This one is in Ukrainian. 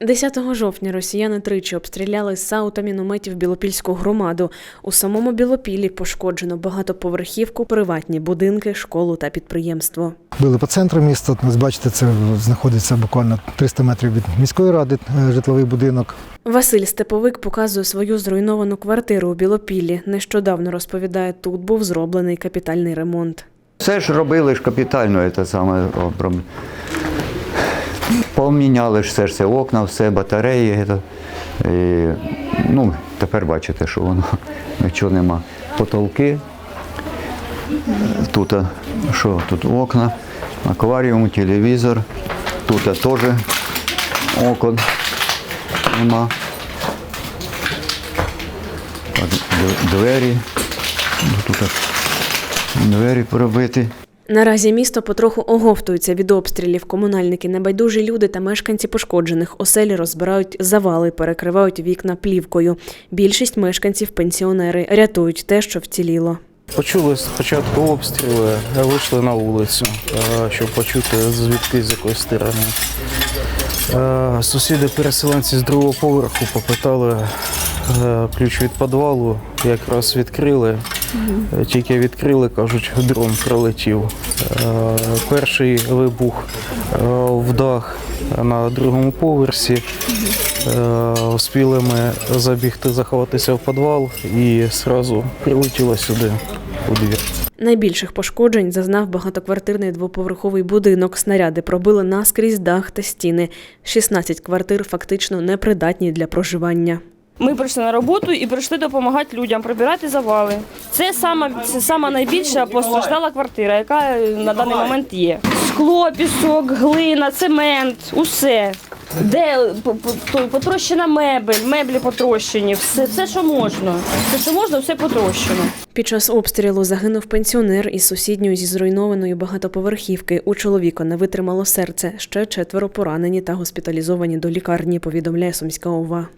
10 жовтня росіяни тричі обстріляли з САУ мінометів Білопільську громаду. У самому Білопілі пошкоджено багатоповерхівку, приватні будинки, школу та підприємство. Били по центру міста. Бачите, це знаходиться буквально 300 метрів від міської ради е, житловий будинок. Василь Степовик показує свою зруйновану квартиру у Білопіллі. Нещодавно розповідає, тут був зроблений капітальний ремонт. Все ж робили ж капітально, це саме. Поміняли ж все ж окна, все, батареї. І, ну, тепер бачите, що воно нічого нема. Потолки. Тут що? Тут окна, акваріум, телевізор. Тут теж окон нема. Двері. Ну, Тут двері пробиті. Наразі місто потроху оговтується від обстрілів. Комунальники, небайдужі люди та мешканці пошкоджених оселі розбирають завали, перекривають вікна плівкою. Більшість мешканців пенсіонери рятують те, що вціліло. Почули спочатку обстріли, вийшли на вулицю, е, щоб почути звідки з якої сторони. Е, Сусіди переселенці з другого поверху попитали е, ключ від підвалу, якраз відкрили. Е, Тільки відкрили, кажуть, дрон прилетів. Е, Перший вибух е, в дах на другому поверсі. Успіли ми забігти, заховатися в підвал і одразу прилетіло сюди у двір. Найбільших пошкоджень зазнав багатоквартирний двоповерховий будинок. Снаряди пробили наскрізь дах та стіни. 16 квартир фактично непридатні для проживання. Ми прийшли на роботу і прийшли допомагати людям прибирати завали. Це сама це сама найбільша постраждала квартира, яка е, на даний момент є. Скло, пісок, глина, цемент, усе. Де потрощена мебель, меблі потрощені, все, все, що можна. Все, що можна, все потрощено. Під час обстрілу загинув пенсіонер із сусідньої зі зруйнованої багатоповерхівки. У чоловіка не витримало серце. Ще четверо поранені та госпіталізовані до лікарні, повідомляє Сумська ОВА.